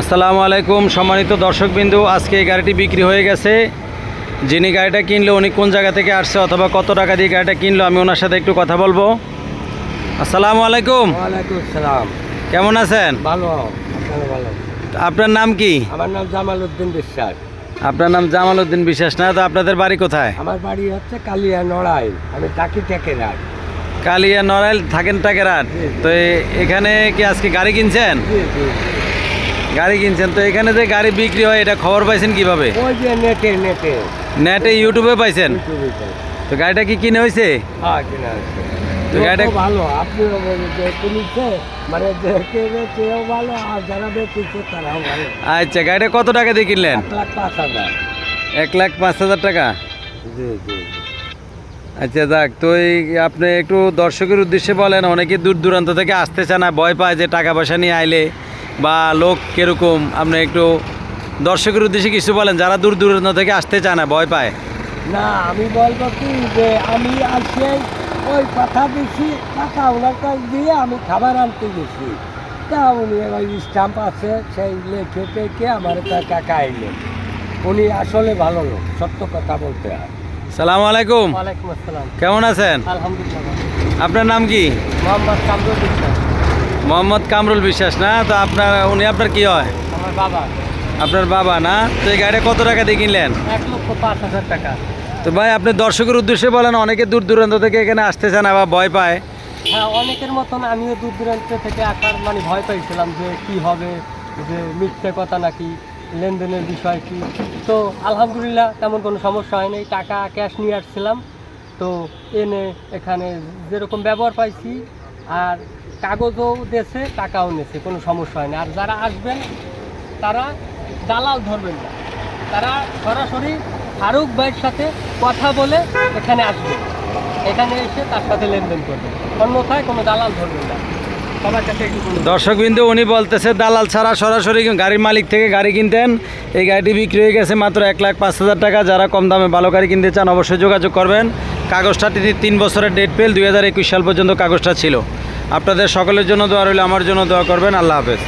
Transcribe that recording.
আসসালামু আলাইকুম সম্মানিত দর্শকবিন্দু আজকে এই গাড়িটি বিক্রি হয়ে গেছে। যিনি গাড়িটা কিনলো উনি কোন জায়গা থেকে আসছে অথবা কত টাকা দিয়ে গাড়িটা কিনলো আমি ওনার সাথে একটু কথা বলব। আসসালামু আলাইকুম। ওয়ালাইকুম সালাম কেমন আছেন? ভালো আপনারা ভালো? আপনার নাম কি? আমার নাম জামাল উদ্দিন বিশ্বাস। আপনার নাম জামাল উদ্দিন বিশ্বাস না তো আপনাদের বাড়ি কোথায়? আমার বাড়ি হচ্ছে কালিয়া নড়াই আমি টাকি টেকে রাখ কালিয়া নড়াইল থাকেন টাকেরাট। তো এখানে কি আজকে গাড়ি কিনছেন? গাড়ি কিনছেন। তো এখানে যে গাড়ি বিক্রি হয় এটা খবর পাইছেন কীভাবে? নেটে। নেটে নেটে ইউটিউবে পাইছেন? তো গাড়িটা কি কিনে হয়েছে হ্যাঁ তো গাড়িটা- ভালো কিনেছে মানে ভালো আর যারা তারাও ভালো। আচ্ছা গাড়িটা কত টাকা দিয়ে কিনলেন? এক লাখ পাঁচ হাজার। এক লাখ পাঁচ হাজার টাকা? জি জি। আচ্ছা যাক তো এই আপনি একটু দর্শকের উদ্দেশ্যে বলেন অনেকে দূর দূরান্ত থেকে আসতে চায় না ভয় পায় যে টাকা পয়সা নিয়ে আইলে। বা লোক কীরকম? আপনি একটু দর্শকের উদ্দেশ্যে কিছু বলেন যারা দূর দূরান্ত থেকে আসতে চায় না ভয় পায়। না আমি বলব কি যে আমি আসে ওই কথা দিছি টাকা ওনার কাছ দিয়ে আমি খাবার আনতে গেছি। তা উনি ওই স্টাম্প আছে সেই লেখে টেকে আমার টাকা খাইলেন উনি আসলে ভালো লোক সত্য কথা বলতে হয়। সালাম আলাইকুম। ওয়ালাইকুম আসসালাম। কেমন আছেন? আলহামদুলিল্লাহ আপনার নাম কি? মোহাম্মদ কামরুল বিশ্বাস মোহাম্মদ কামরুল বিশ্বাস না? তো আপনার উনি আপনার কি হয়? আমার বাবা। আপনার বাবা না? তো এই গাড়িটা কত টাকা দিয়ে কিনলেন? এক লক্ষ পাঁচ হাজার টাকা। তো ভাই আপনি দর্শকের উদ্দেশ্যে বলেন অনেকে দূর দূরান্ত থেকে এখানে আসতে চান আবার ভয় পায়। হ্যাঁ অনেকের মতন আমিও দূর দূরান্ত থেকে আসার মানে ভয় পাইছিলাম যে কি হবে যে মিথ্যে কথা নাকি লেনদেনের বিষয় কি? তো আলহামদুলিল্লাহ তেমন কোনো সমস্যা হয়নি টাকা ক্যাশ নিয়ে আসছিলাম। তো এনে এখানে যেরকম ব্যবহার পাইছি আর কাগজও দেশে টাকাও নেছে, কোনো সমস্যা হয়নি। আর যারা আসবেন, তারা দালাল ধরবেন না। তারা সরাসরি ফারুক ভাইয়ের সাথে কথা বলে এখানে আসবেন। এখানে এসে তার সাথে লেনদেন করবেন। অন্যথায় কোনো দালাল ধরবেন না। দর্শক বিন্দু উনি বলতেছে, দালাল ছাড়া সরাসরি গাড়ির মালিক থেকে গাড়ি কিনতেন। এই গাড়িটি বিক্রি হয়ে গেছে মাত্র এক লাখ পাঁচ হাজার টাকা। যারা কম দামে ভালো গাড়ি কিনতে চান, অবশ্যই যোগাযোগ করবেন। কাগজটা তিনি তিন বছরের ডেট পেল দুই হাজার একুশ সাল পর্যন্ত কাগজটা ছিল। আপনাদের সকলের জন্য দোয়া রইলে, আমার জন্য দোয়া করবেন। আল্লাহ হাফেজ।